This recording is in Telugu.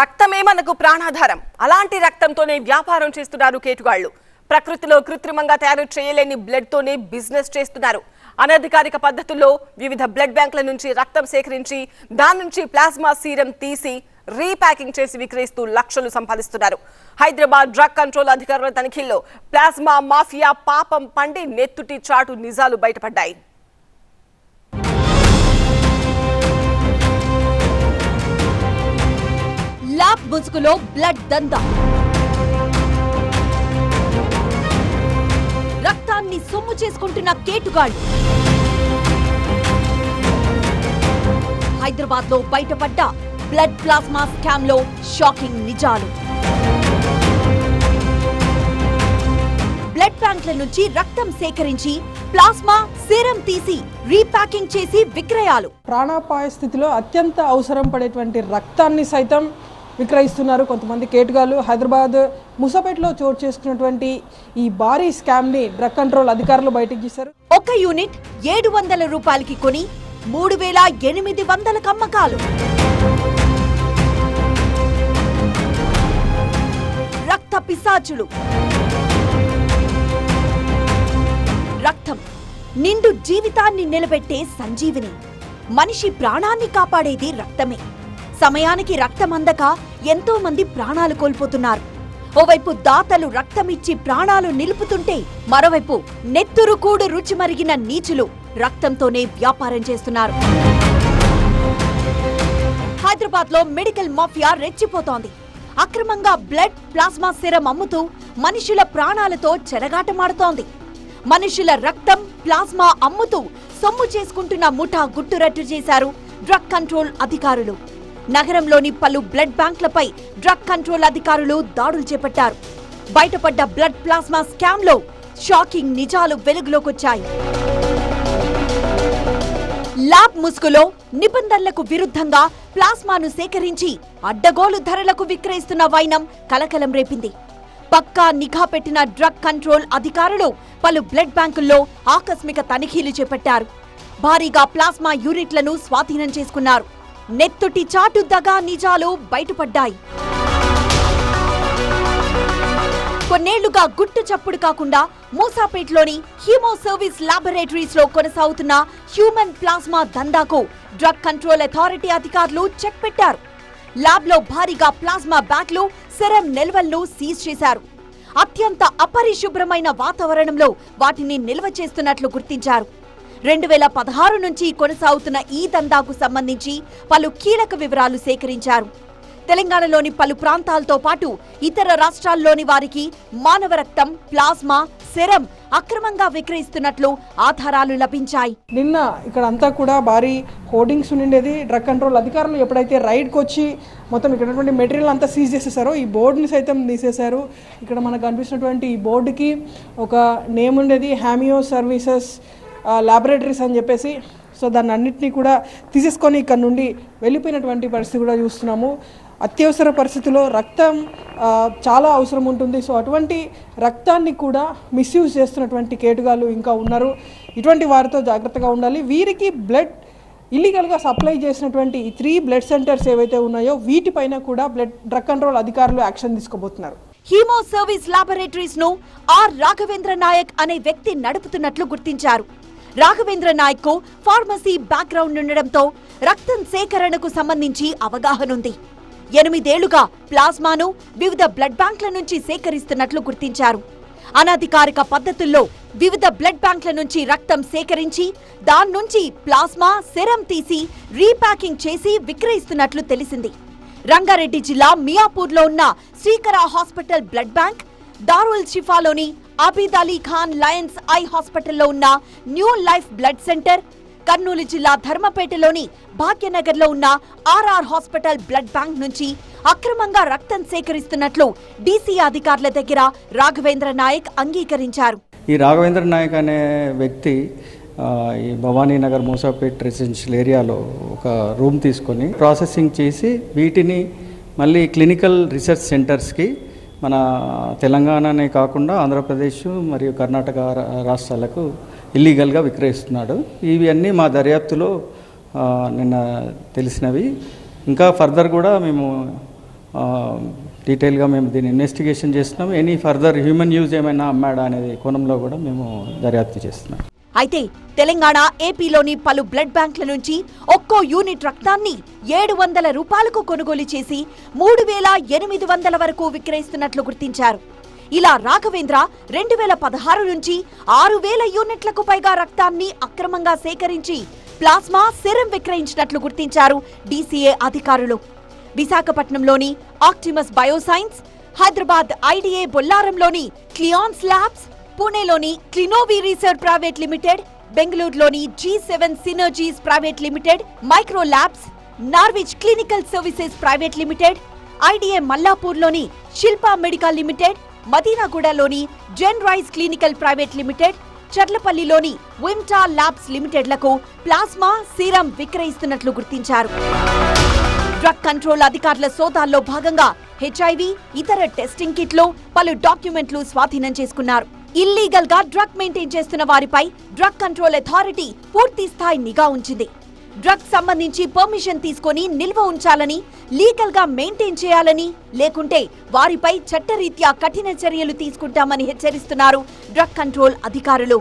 రక్తమే మనకు ప్రాణాధారం. అలాంటి రక్తంతోనే వ్యాపారం చేస్తున్నారు కేటుగాళ్ళు ప్రకృతిలో కృత్రిమంగా తయారు చేయలేని బ్లడ్తోనే బిజినెస్ చేస్తున్నారు. అనధికారిక పద్ధతుల్లో వివిధ బ్లడ్ బ్యాంకుల నుంచి రక్తం సేకరించి దాని నుంచి ప్లాస్మా సీరం తీసి రీప్యాకింగ్ చేసి విక్రయిస్తూ లక్షలు సంపాదిస్తున్నారు. హైదరాబాద్ డ్రగ్ కంట్రోల్ అధికారుల తనిఖీల్లో ప్లాస్మా మాఫియా పాపం పండి నెత్తుటి చాటు నిజాలు బయటపడ్డాయి. ల్యాబ్ ముసుగులో బ్లడ్ దందా. రక్తాన్ని సొమ్ము చేసుకుంటున్న కేటుగాళ్ళు. హైదరాబాద్లో బయటపడ్డ బ్లడ్ ప్లాస్మా స్కామ్లో షాకింగ్ నిజాలు. బ్లడ్ బ్యాంక్ల నుంచి రక్తం సేకరించి ప్లాస్మా సీరం తీసి రీప్యాకింగ్ చేసి విక్రయాలు. ప్రాణాపాయ స్థితిలో అత్యంత అవసరం పడేటువంటి రక్తాన్ని సైతం విక్రయిస్తున్నారు. కొంతమంది కేటుగాలు హైదరాబాద్ ముసాపేటలో చోటు చేసుకున్నటువంటి ఈ భారీ స్కామ్ని డ్రగ్ కంట్రోల్ అధికారులు బయటకు తీశారు. ఒక యూనిట్ ఏడు వందల రూపాయలకి కొని మూడు వేల ఎనిమిది వందల కమ్మకాలు. రక్త పిశాచులు. రక్తం నిండు జీవితాన్ని నిలబెట్టే సంజీవిని. మనిషి ప్రాణాన్ని కాపాడేది రక్తమే. సమయానికి రక్తం అందక ఎంతో మంది ప్రాణాలు కోల్పోతున్నారు. ఓవైపు దాతలు రక్తమిచ్చి ప్రాణాలు నిలుపుతుంటే మరోవైపు నెత్తురు కూడు రుచి మరిగిన నీచులు రక్తంతోనే వ్యాపారం చేస్తున్నారు. హైదరాబాద్లో మెడికల్ మాఫియా రెచ్చిపోతోంది. అక్రమంగా బ్లడ్ ప్లాస్మా సిరం అమ్ముతూ మనుషుల ప్రాణాలతో చెలగాటమాడుతోంది మనుషుల రక్తం ప్లాస్మా అమ్ముతూ సొమ్ము చేసుకుంటున్న ముఠా గుట్టురట్టు చేశారు డ్రగ్ కంట్రోల్ అధికారులు. నగరంలోని పలు బ్లడ్ బ్యాంక్లపై డ్రగ్ కంట్రోల్ అధికారులు దాడులు చేపట్టారు. బయటపడ్డ బ్లడ్ ప్లాస్మా స్కామ్లో షాకింగ్ నిజాలు వెలుగులోకొచ్చాయి. ల్యాబ్ ముసుగులో నిబంధనలకు విరుద్ధంగా ప్లాస్మాను సేకరించి అడ్డగోలు ధరలకు విక్రయిస్తున్న వైనం కలకలం రేపింది. పక్కా నిఘా పెట్టిన డ్రగ్ కంట్రోల్ అధికారులు పలు బ్లడ్ బ్యాంకుల్లో ఆకస్మిక తనిఖీలు చేపట్టారు. భారీగా ప్లాస్మా యూనిట్లను స్వాధీనం చేసుకున్నారు. నెత్తుటి చాటు దగా నిజాలు బయటపడ్డాయి. కొన్నేళ్ళుగా గుట్టు చప్పుడు కాకుండా మూసాపేట్లోని హీమో సర్వీస్ లాబొరేటరీస్లో కొనసాగుతున్న హ్యూమన్ ప్లాస్మా దందాకు డ్రగ్ కంట్రోల్ అథారిటీ అధికారులు చెక్ పెట్టారు. ల్యాబ్లో భారీగా ప్లాస్మా బ్యాగ్లు సెరం నిల్వలను సీజ్ చేశారు. అత్యంత అపరిశుభ్రమైన వాతావరణంలో వాటిని నిల్వ చేస్తున్నట్లు గుర్తించారు. రెండు వేల పదహారు నుంచి కొనసాగుతున్న ఈ దందాకు సంబంధించి పలు కీలక వివరాలు సేకరించారు. తెలంగాణలోని పలు ప్రాంతాలతో పాటు ఇతర రాష్ట్రాల్లోని వారికి మానవ రక్తం ప్లాస్మా సెరం అక్రమంగా విక్రయిస్తున్నట్లు ఆధారాలు లభించాయి. నిన్న ఇక్కడ అంతా కూడా భారీ హోర్డింగ్స్ ఉండేది డ్రగ్ కంట్రోల్ అధికారులు ఎప్పుడైతే రైడ్కి వచ్చి మొత్తం ఇక్కడ మెటీరియల్ అంతా సీజ్ చేసేసారో ఈ బోర్డుని సైతం తీసేశారు. ఇక్కడ మనకు కనిపిస్తున్నటువంటి ఈ బోర్డుకి ఒక నేమ్ ఉండేది హ్యామియో సర్వీసెస్ ల్యాబొరేటరీస్ అని చెప్పేసి సో దాన్ని అన్నింటినీ కూడా తీసేసుకొని ఇక్కడ నుండి వెళ్ళిపోయినటువంటి పరిస్థితి కూడా చూస్తున్నాము. అత్యవసర పరిస్థితిలో రక్తం చాలా అవసరం ఉంటుంది. సో అటువంటి రక్తాన్ని కూడా మిస్యూజ్ చేస్తున్నటువంటి కేటుగాలు ఇంకా ఉన్నారు. ఇటువంటి వారితో జాగ్రత్తగా ఉండాలి. వీరికి బ్లడ్ ఇల్లీగల్గా సప్లై చేసినటువంటి ఈ త్రీ బ్లడ్ సెంటర్స్ ఏవైతే ఉన్నాయో వీటిపైన కూడా బ్లడ్ డ్రగ్ కంట్రోల్ అధికారులు యాక్షన్ తీసుకోబోతున్నారు. హీమో సర్వీస్ లాబొరేటరీస్ను ఆర్ రాఘవేంద్ర నాయక్ అనే వ్యక్తి నడుపుతున్నట్లు గుర్తించారు. రాఘవేంద్ర నాయక్కు ఫార్మసీ బ్యాక్గ్రౌండ్ ఉండడంతో రక్తం సేకరణకు సంబంధించి అవగాహన ఉంది ఎనిమిదేళ్ళుగా ప్లాస్మాను వివిధ బ్లడ్ బ్యాంక్ల నుంచి సేకరిస్తున్నట్లు గుర్తించారు. అనధికారిక పద్ధతుల్లో వివిధ బ్లడ్ బ్యాంక్ల నుంచి రక్తం సేకరించి దాని నుంచి ప్లాస్మా సెరం తీసి రీప్యాకింగ్ చేసి విక్రయిస్తున్నట్లు తెలిసింది. రంగారెడ్డి జిల్లా మియాపూర్లో ఉన్న Srikara hospital blood bank Darul షిఫాలోని Abid Ali Khan lions eye హాస్పిటల్లో ఉన్న new life blood centre Kurnool జిల్లా ధర్మపేటలోని భాగ్యనగర్లో ఉన్న ఆర్ఆర్ హాస్పిటల్ బ్లడ్ బ్యాంక్ నుంచి అక్రమంగా రక్తం సేకరిస్తున్నట్లు డీసీ అధికారుల దగ్గర రాఘవేంద్ర నాయక్ అంగీకరించారు. ఈ రాఘవేంద్ర నాయక్ అనే వ్యక్తి ఈ భవానీనగర్ మూసాపేట్ రెసిడెన్షియల్ ఏరియాలో ఒక రూమ్ తీసుకొని ప్రాసెసింగ్ చేసి వీటిని మళ్ళీ క్లినికల్ రీసెర్చ్ సెంటర్స్కి మన తెలంగాణనే కాకుండా ఆంధ్రప్రదేశ్ మరియు కర్ణాటక రాష్ట్రాలకు ఇల్లీగల్గా విక్రయిస్తున్నాడు. ఇవి అన్నీ మా దర్యాప్తులో నిన్న తెలిసినవి. ఇంకా ఫర్దర్ కూడా మేము డీటెయిల్గా మేము దీన్ని ఇన్వెస్టిగేషన్ చేస్తున్నాం. ఎనీ ఫర్దర్ హ్యూమన్ యూజ్ ఏమైనా అమ్మాడా అనేది కోణంలో కూడా మేము దర్యాప్తు చేస్తున్నాం. అయితే తెలంగాణ ఏపీలోని పలు బ్లడ్ బ్యాంకుల నుంచి ఒక్కో యూనిట్ రక్తాన్ని ఏడు వందల రూపాయలకు కొనుగోలు చేసి మూడు వేల ఎనిమిది వందల వరకు విక్రయిస్తున్నట్లు గుర్తించారు. ఇలా రాఘవేంద్ర రెండు వేల పదహారు నుంచి ఆరు వేల యూనిట్లకు పైగా రక్తాన్ని అక్రమంగా సేకరించి ప్లాస్మా సెరం విక్రయించినట్లు గుర్తించారు డీసీఏ అధికారులు. విశాఖపట్నంలోని ఆక్టిమస్ బయోసైన్స్ హైదరాబాద్ ఐడిఏ బొల్లారంలోని క్లియాన్స్ ల్యాబ్స్ పూణేలోని క్లినోవి రీసెర్చ్ ప్రైవేట్ లిమిటెడ్ బెంగళూరులోని G seven synergies private limited micro labs Norwich clinical services private limited IDA మల్లాపూర్లోని Shilpa medical limited మదీనాగూడలోని zen rise clinical private limited చర్లపల్లిలోని Vimta labs లిమిటెడ్లకు ప్లాస్మా సీరం విక్రయిస్తున్నట్లు గుర్తించారు. డ్రగ్ కంట్రోల్ అధికారుల సోదాల్లో భాగంగా హెచ్ఐవి ఇతర టెస్టింగ్ కిట్లు పలు డాక్యుమెంట్లు స్వాధీనం చేసుకున్నారు. ఇల్లీగల్గా డ్రగ్ మెయింటైన్ చేస్తున్న వారిపై డ్రగ్ కంట్రోల్ అథారిటీ పూర్తి స్థాయి నిఘా ఉంచింది. డ్రగ్ సంబంధించి పర్మిషన్ తీసుకొని నిల్వ ఉంచాలని లీగల్గా మెయింటైన్ చేయాలని లేకుంటే వారిపై చట్టరీత్యా కఠిన చర్యలు తీసుకుంటామని హెచ్చరిస్తున్నారు డ్రగ్ కంట్రోల్ అధికారులు.